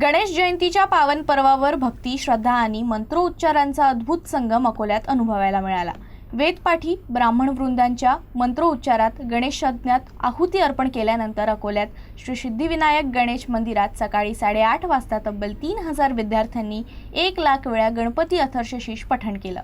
गणेश जयंतीच्या पावन पर्वावर भक्ती श्रद्धा आणि मंत्रोच्चारांचा अद्भुत संगम अकोल्यात अनुभवायला मिळाला. वेदपाठी ब्राह्मण वृंदांच्या मंत्रोच्चारात गणेशज्ञात आहुती अर्पण केल्यानंतर अकोल्यात श्री सिद्धिविनायक गणेश मंदिरात सकाळी साडेआठ वाजता तब्बल तीन हजार विद्यार्थ्यांनी एक लाख वेळा गणपती अथर्षशीष पठण केलं.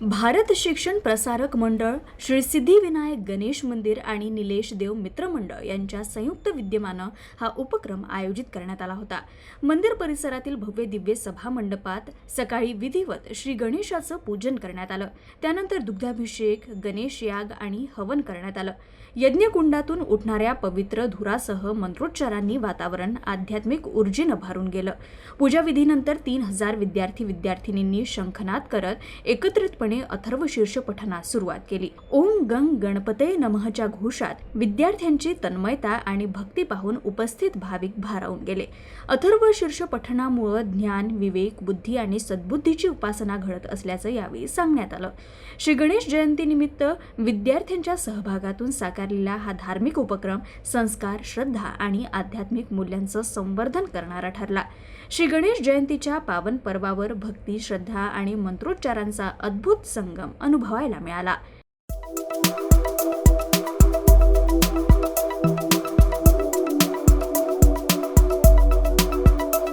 भारत शिक्षण प्रसारक मंडळ श्री सिद्धिविनायक गणेश मंदिर आणि निलेश देव मित्रमंडळ यांच्या संयुक्त विद्यमानं हा उपक्रम आयोजित करण्यात आला होता. मंदिर परिसरातील भव्य दिव्य सभा मंडपात सकाळी विधिवत श्री गणेशाचं पूजन करण्यात आलं. त्यानंतर दुग्धाभिषेक गणेश याग आणि हवन करण्यात आलं. यज्ञकुंडातून उठणाऱ्या पवित्र धुरासह मंत्रोच्चारांनी वातावरण आध्यात्मिक ऊर्जेनं भारून गेलं. पूजाविधीनंतर तीन हजार विद्यार्थी विद्यार्थिनींनी शंखनाद करत एकत्रितपणे अथर्व शीर्ष पठणास सुरुवात केली. ओम गंग गणपते नमहच्या घोषात विद्यार्थ्यांची तन्मयता आणि भक्ती पाहून उपस्थित भाविक भारावून गेले. अथर्व शीर्ष पठणामुळं ज्ञान विवेक बुद्धी आणि सद्बुद्धीची उपासना घडत असल्याचं यावेळी सांगण्यात आलं. श्री गणेश जयंतीनिमित्त विद्यार्थ्यांच्या सहभागातून साकारलेला हा धार्मिक उपक्रम संस्कार श्रद्धा आणि आध्यात्मिक मूल्यांचं संवर्धन करणारा ठरला. श्री गणेश जयंतीच्या पावन पर्वावर भक्ती श्रद्धा आणि मंत्रोच्चारांचा अद्भुत अद्भुत संगम अनुभवायला मिळाला.